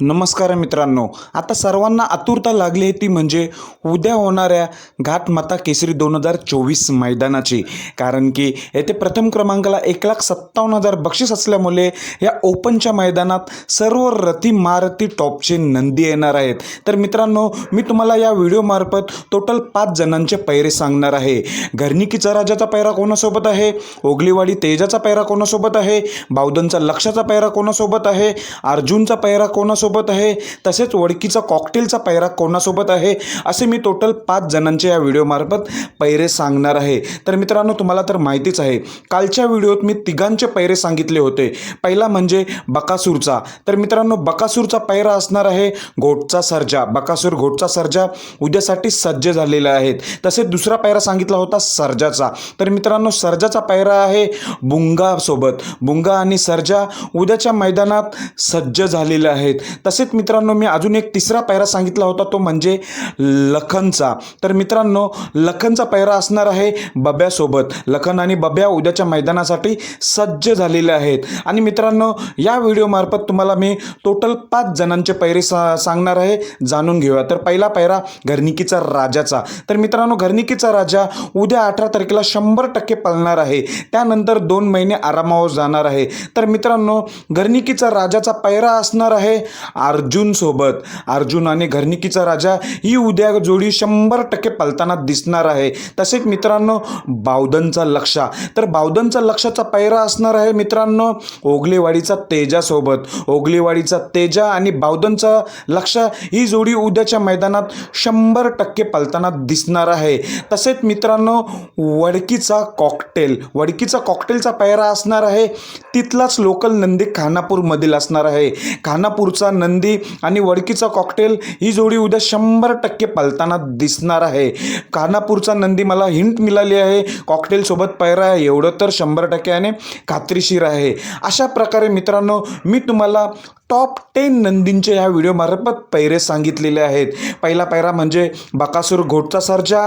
नमस्कार मित्रांनो आता सर्वांना आतुरता लागली आहे ती म्हणजे उद्या होणाऱ्या घाटमाता केसरी दोन हजार चोवीस मैदानाची. कारण की येथे प्रथम क्रमांकाला एक लाख सत्तावन्न हजार बक्षीस असल्यामुळे या ओपनच्या मैदानात सर्व रथी मारती टॉपचे नंदी येणार आहेत. तर मित्रांनो मी तुम्हाला या व्हिडिओमार्फत टोटल पाच जणांचे पैरे सांगणार आहे. घरनिकीचा राजाचा पैरा कोणासोबत आहे? ओगलीवाडी तेजाचा पैरा कोणासोबत आहे? बावधनचा लक्षाचा पैरा कोणासोबत आहे? अर्जुनचा पैरा कोणासोबत आहे? तसेच वडकीचा कॉकटेलचा पैरा कोणासोबत आहे? असे मी टोटल पाच जणांचे या व्हिडिओमार्फत पैरे सांगणार आहे. तर मित्रांनो तुम्हाला तर माहितीच आहे कालच्या व्हिडिओत मी तिघांचे पैरे सांगितले होते. पहिला म्हणजे बकासूरचा. तर मित्रांनो बकासूरचा पैरा असणार आहे घोटचा सर्जा. बकासूर घोटचा सर्जा उद्यासाठी सज्ज झालेला आहेत तसेच दुसरा पैरा सांगितला होता सर्जाचा. तर मित्रांनो सर्जाचा पैरा आहे बुंगासोबत. बुंगा आणि सर्जा उद्याच्या मैदानात सज्ज झालेले आहेत. तसेच मित्रांनो मी अजून एक तिसरा पायरा सांगितला होता तो म्हणजे लखनचा. तर मित्रांनो लखनचा पायरा असणार आहे बब्यासोबत. लखन आणि बब्या उद्याच्या मैदानासाठी सज्ज झालेले आहेत. आणि मित्रांनो या व्हिडिओमार्फत तुम्हाला मी टोटल पाच जणांचे पैरे सा सांगणार आहे जाणून घेऊया. तर पहिला पैरा घरनिकीचा राजाचा. तर मित्रांनो घरनिकीचा राजा उद्या अठरा तारखेला शंभर टक्के पळणार आहे. त्यानंतर दोन महिने आरामावर जाणार आहे. तर मित्रांनो घरनिकीचा राजाचा पैरा असणार आहे अर्जुनसोबत अर्जुन आणि घरनिकीचा राजा ही उद्या जोडी शंभर टक्के पलताना दिसणार आहे. तसेच मित्रांनो बावधनचा लक्षा तर बावधनचा लक्षाचा पैरा असणार आहे मित्रांनो ओगलेवाडीचा तेजासोबत ओगलेवाडीचा तेजा आणि बावधनचा लक्ष ही जोडी उद्याच्या मैदानात शंभर टक्के पलताना दिसणार आहे. तसेच मित्रांनो वडकीचा कॉकटेल वडकीचा कॉकटेलचा पैरा असणार आहे. तिथलाच लोकल नंदी खानापूरमधील असणार आहे. खानापूरचा नंदी आणि वडकीचा कॉकटेल ही जोडी उद्या शंभर टक्के पालताना दिसणार आहे. खानापूरचा नंदी मला हिंट मिळाली आहे. कॉकटेलसोबत पैरा आहे. एवढं तर शंभर टक्क्याने खात्रीशीर आहे. अशा प्रकारे मित्रांनो मी तुम्हाला टॉप टेन नंदींचे ह्या व्हिडिओमार्फत पैरे सांगितलेले आहेत. पहिला पैरा म्हणजे बकासूर घोटचा सर्जा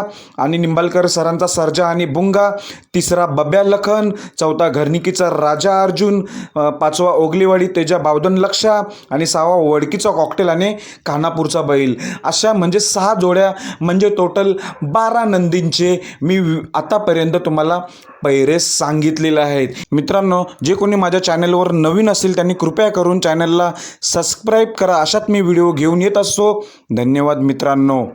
आणि निंबालकर सरांचा सर्जा आणि बुंगा. तिसरा बब्या लखन चौथा घरनिकीचा राजा अर्जुन पाचवा ओगलीवाडी तेजा बावधन लक्षा आणि सहावा वडकीचा कॉकटेल आणि खानापूरचा बैल. अशा म्हणजे सहा जोड्या म्हणजे टोटल बारा नंदींचे मी आतापर्यंत तुम्हाला पैरे सांगितलेले आहेत. मित्रांनो जे कोणी माझ्या चॅनलवर नवीन असेल त्यांनी कृपया करून चॅनलला सबस्क्राईब करा. अशात मी व्हिडिओ घेऊन येत असतो. धन्यवाद मित्रांनो.